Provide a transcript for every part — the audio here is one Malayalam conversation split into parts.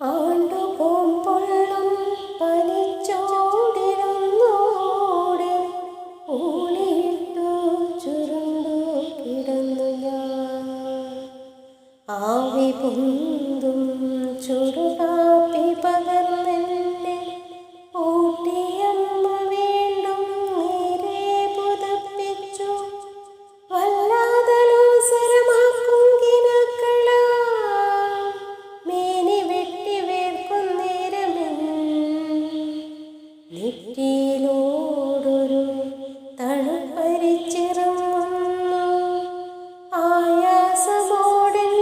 ആണ്ടുപോം പൊള്ളും പനിച്ചോടിരുന്നോടെ ഊളിയിട്ടു ചുരുണ്ടു ആവി പൊങ്ങി നെറ്റിയിലോടൊരു തണുപ്പരിച്ചിറങ്ങുന്നു ആയാസമോടിൽ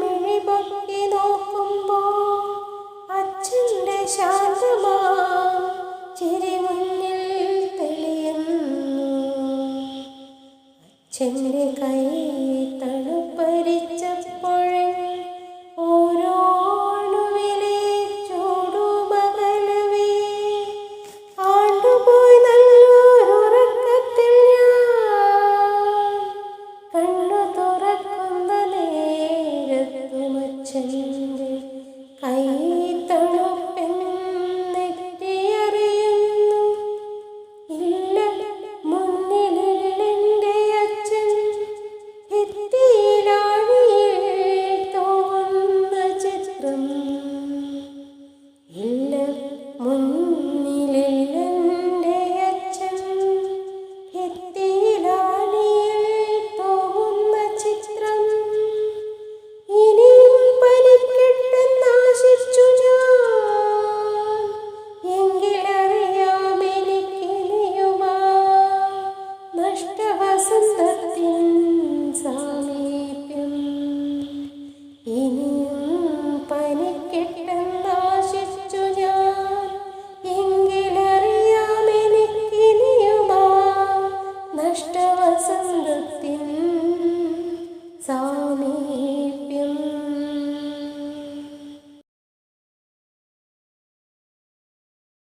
മിഴിപൊക്കി നോക്കുമ്പോൾ അച്ഛന്റെ ശാന്തമാ മുന്നിൽ തെളിയുന്നു. അച്ഛന്റെ കൈ തണുപ്പരിച്ചപ്പോഴേ 走。